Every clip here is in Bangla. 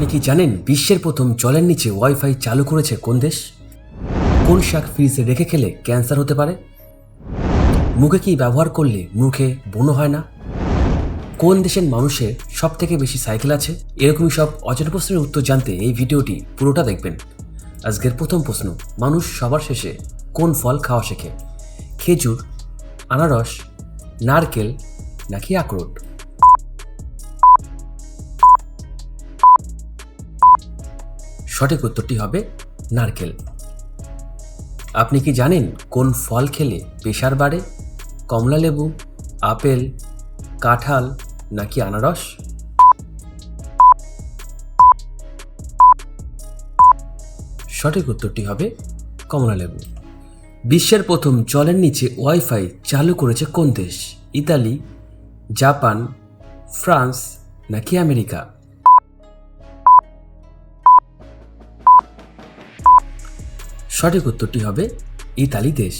আপনি কি জানেন বিশ্বের প্রথম জলের নিচে ওয়াইফাই চালু করেছে কোন দেশ? কোন শাক ফ্রিজে রেখে খেলে ক্যান্সার হতে পারে? মুখে কি ব্যবহার করলে মুখে বনো হয় না? কোন দেশের মানুষের সব থেকে বেশি সাইকেল আছে? এরকমই সব অজানা প্রশ্নের উত্তর জানতে এই ভিডিওটি পুরোটা দেখবেন। আজকের প্রথম প্রশ্ন, মানুষ সবার শেষে কোন ফল খাওয়া শেখে? খেজুর, আনারস, নারকেল নাকি আখরোট? সঠিক উত্তরটি হবে নারকেল। আপনি কি জানেন কোন ফল খেলে প্রেশার বাড়ে? কমলা লেবু, আপেল, কাঁঠাল নাকি আনারস? সঠিক উত্তরটি হবে কমলা লেবু। বিশ্বের প্রথম জলের নিচে ওয়াইফাই চালু করেছে কোন দেশ? ইতালি, জাপান, ফ্রান্স নাকি আমেরিকা? সঠিক উত্তরটি হবে ইতালি দেশ।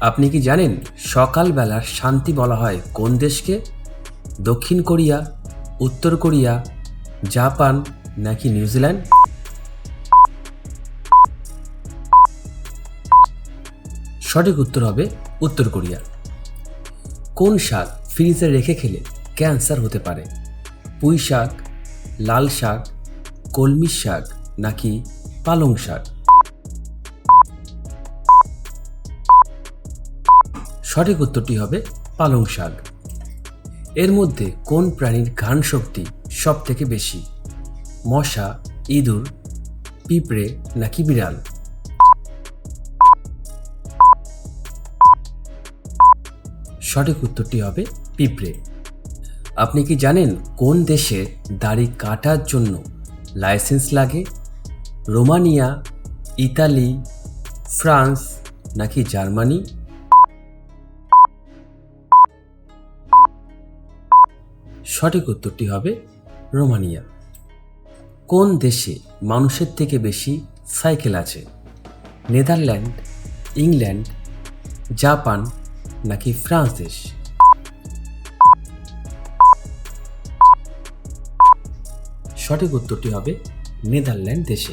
আপনি কি জানেন সকালবেলার শান্তি বলা হয় কোন দেশকে? দক্ষিণ কোরিয়া, উত্তর কোরিয়া, জাপান নাকি নিউজিল্যান্ড সঠিক উত্তর হবে উত্তর কোরিয়া। কোন শাক ফ্রিজে রেখে খেলে ক্যান্সার হতে পারে? পুঁই শাক, লাল শাক, কলমি শাক নাকি পালং শাক? সঠিক উত্তরটি হবে পালং শাক। এর মধ্যে কোন প্রাণীর ঘ্রাণ শক্তি সব থেকে বেশি? মশা, ইঁদুর, পিঁপড়ে নাকি বিড়াল? সঠিক উত্তরটি হবে পিঁপড়ে। আপনি কি জানেন কোন দেশে দাড়ি কাটার জন্য লাইসেন্স লাগে? রোমানিয়া, ইতালি, ফ্রান্স নাকি জার্মানি? সঠিক উত্তরটি হবে রোমানিয়া। কোন দেশে মানুষের থেকে বেশি সাইকেল আছে? নেদারল্যান্ড, ইংল্যান্ড, জাপান নাকি ফ্রান্স দেশ? সঠিক উত্তরটি হবে নেদারল্যান্ড দেশে।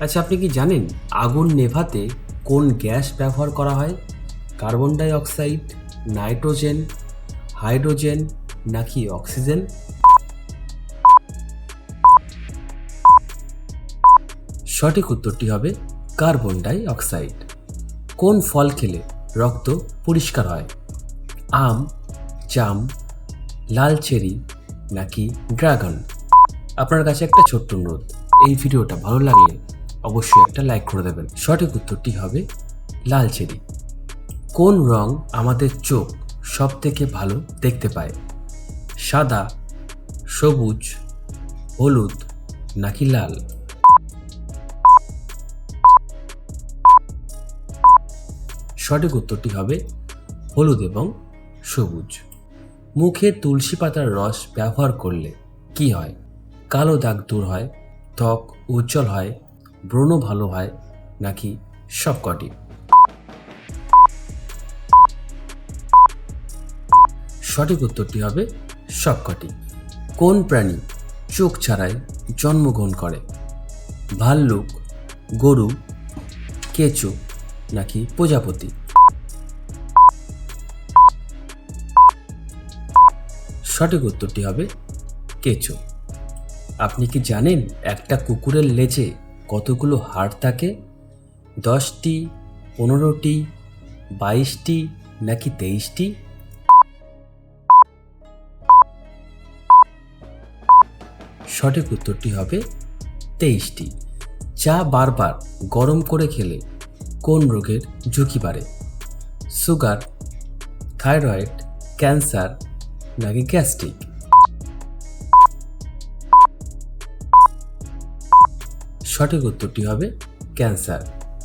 আচ্ছা আপনি কি জানেন আগুন নেভাতে কোন গ্যাস ব্যবহার করা হয়? Carbon dioxide nitrogen, hydrogen নাকি অক্সিজেন? সঠিক উত্তরটি হবে কার্বন ডাই অক্সাইড কোন ফল খেলে রক্ত পরিষ্কার হয়? আম, জাম, লাল চেরি নাকি ড্রাগন? আপনার কাছে একটা ছোট্ট অনুরোধ, এই ভিডিওটা ভালো লাগলে অবশ্যই একটা লাইক করে দেবেন। সঠিক উত্তরটি হবে লাল চেরি। কোন রং আমাদের চোখ সব থেকে ভালো দেখতে পায়? সাদা, সবুজ, হলুদ নাকি লাল? সঠিক উত্তরটি হবে হলুদ এবং সবুজ। মুখে তুলসী পাতার রস ব্যবহার করলে কি হয়? কালো দাগ দূর হয়, ত্বক উজ্জ্বল হয়, ব্রণ ভালো হয় নাকি সবকটি? সঠিক উত্তরটি হবে সবকটি। কোন প্রাণী চোখ ছাড়াই জন্মগ্রহণ করে? ভাল্লুক, গরু, কেঁচো নাকি প্রজাপতি? সঠিক উত্তরটি হবে কেঁচো। আপনি কি জানেন একটা কুকুরের লেজে কতগুলো হাড় থাকে? দশটি, পনেরোটি, বাইশটি নাকি তেইশটি? সঠিক উত্তরটি হবে তেইশটি। চা বারবার গরম করে খেলে কোন রোগের ঝুঁকি বাড়ে? সুগার, থাইরয়েড, ক্যান্সার নাকি গ্যাস্ট্রিক? সঠিক উত্তরটি হবে ক্যান্সার।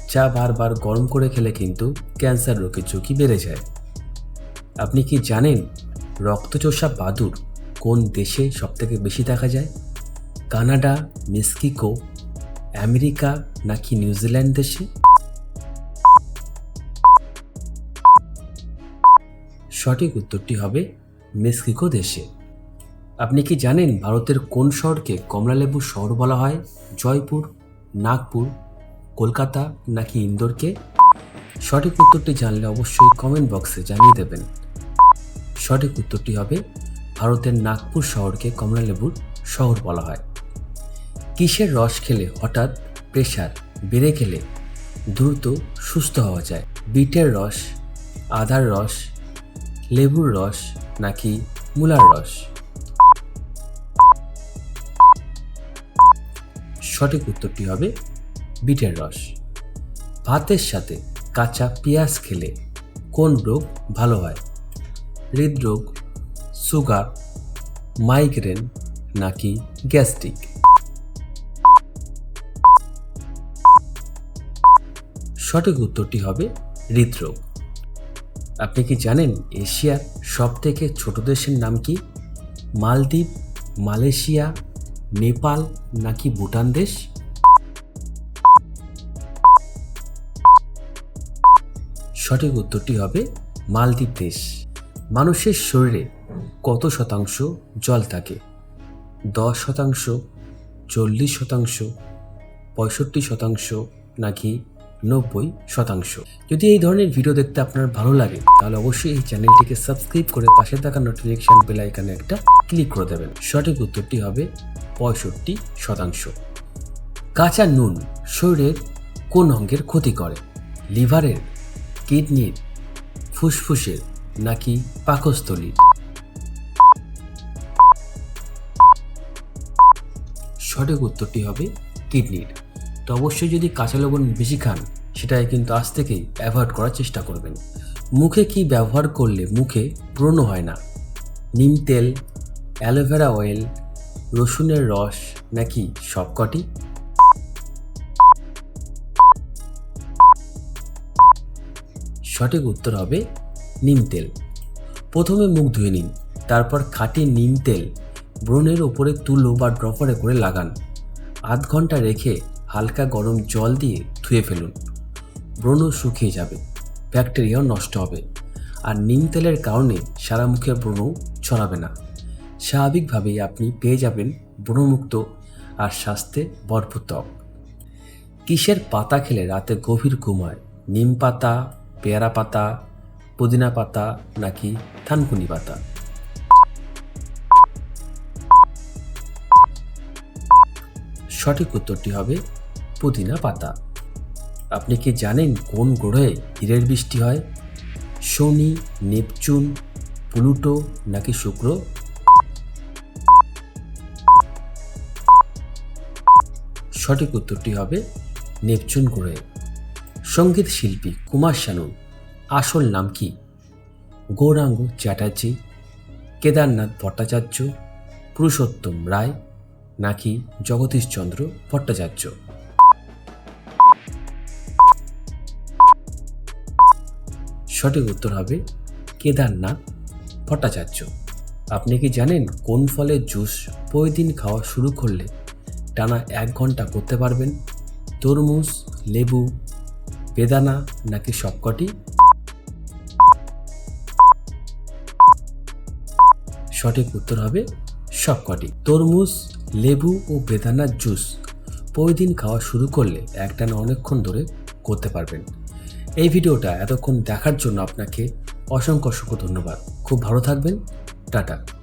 চা বারবার গরম করে খেলে কিন্তু ক্যান্সার রোগের ঝুঁকি বেড়ে যায়। আপনি কি জানেন রক্তচোষা বাদুর কোন দেশে সবথেকে বেশি দেখা যায়? কানাডা, মেক্সিকো, আমেরিকা নাকি নিউজিল্যান্ড দেশে? সঠিক উত্তরটি হবে মেক্সিকো দেশে। আপনি কি জানেন ভারতের কোন শহরকে কমলালেবু শহর বলা হয়? জয়পুর, নাগপুর, কলকাতা নাকি ইন্দোরকে? সঠিক উত্তরটি জানলে অবশ্যই কমেন্ট বক্সে জানিয়ে দেবেন। সঠিক উত্তরটি হবে ভারতের নাগপুর শহরকে কমলালেবুর শহর বলা হয়। কিসের রস খেলে হঠাৎ প্রেশার বেড়ে গেলে দ্রুত সুস্থ হওয়া যায়? বিটের রস, আদার রস, লেবুর রস নাকি মূলার রস? সঠিক উত্তরটি হবে বিটের রস। ভাতের সাথে কাঁচা পেঁয়াজ খেলে কোন রোগ ভালো হয়? হৃদরোগ, সুগার, মাইগ্রেন নাকি গ্যাস্ট্রিক? সঠিক উত্তরটি হবে হৃদরোগ। আপনি কি জানেন এশিয়ার সব থেকে ছোট দেশের নাম কি? মালদ্বীপ, মালয়েশিয়া, নেপাল নাকি ভুটান দেশ? সঠিক উত্তরটি হবে মালদ্বীপ দেশ। মানুষের শরীরে কত শতাংশ জল থাকে? দশ শতাংশ, চল্লিশ শতাংশ, পঁয়ষট্টি শতাংশ নাকি নব্বই শতাংশ। যদি এই ধরনের ভিডিও দেখতে আপনার ভালো লাগে, তাহলে অবশ্যই এই চ্যানেলটিকে সাবস্ক্রাইব করে পাশে থাকা নোটিফিকেশন বেল আইকনে একটা ক্লিক করে দেবেন। সঠিক উত্তরটি হবে পঁয়ষট্টি শতাংশ। কাঁচা নুন শরীরের কোন অঙ্গের ক্ষতি করে? লিভারের, কিডনির, ফুসফুসের, নাকি পাকস্থলীর? সঠিক উত্তরটি হবে কিডনির। তো অবশ্যই যদি কাঁচা লবণ বেশি খান, সেটাই কিন্তু আজ থেকেই অ্যাভয়েড করার চেষ্টা করবেন। মুখে কি ব্যবহার করলে মুখে ব্রণ হয় না? নিম তেল অ্যালোভেরা অয়েল রসুনের রস নাকি সবকটি? সঠিক উত্তর হবে নিম তেল। প্রথমে মুখ ধুয়ে নিন, তারপর খাঁটি নিম তেল ব্রণের ওপরে তুলো বা ড্রপারে করে লাগান। আধ ঘণ্টা রেখে হালকা গরম জল দিয়ে ধুয়ে ফেলুন। ব্রণ শুকিয়ে যাবে, ব্যাকটেরিয়াও নষ্ট হবে। আর নিম তেলের কারণে সারা মুখে ব্রণ ছড়াবে না। স্বাভাবিকভাবেই আপনি পেয়ে যাবেন ব্রণমুক্ত আর স্বাস্থ্যে ভরপুর ত্বক। কিসের পাতা খেলে রাতে গভীর ঘুম হয়? নিম পাতা, পেয়ারা পাতা, পুদিনা পাতা নাকি থানকুনি পাতা? সঠিক উত্তরটি হবে পুদিনা পাতা। আপনি কি জানেন কোন গ্রহে হীরের বৃষ্টি হয়? শনি, নেপচুন, প্লুটো নাকি শুক্র? সঠিক উত্তরটি হবে নেপচুন গ্রহে। সংগীত শিল্পী কুমার শানু আসল নাম কি? গৌরাঙ্গ চ্যাটার্জি, কেদারনাথ ভট্টাচার্য, পুরুষোত্তম রায় নাকি জগদীশচন্দ্র ভট্টাচার্য? সঠিক উত্তর হবে কেদারনাথ ভট্টাচার্য। আপনি কি জানেন কোন ফলের জুস প্রতিদিন খাওয়া শুরু করলে টানা এক ঘণ্টা করতে পারবেন? তরমুজ, লেবু, বেদানা নাকি সবকটি? সঠিক উত্তর হবে সবকটি। তরমুজ, লেবু ও বেদানার জুস প্রতিদিন খাওয়া শুরু করলে একটানা অনেকক্ষণ ধরে করতে পারবেন। এই ভিডিওটা এতক্ষণ দেখার জন্য আপনাকে অসংখ্য অসংখ্য ধন্যবাদ। খুব ভালো থাকবেন। টাটা।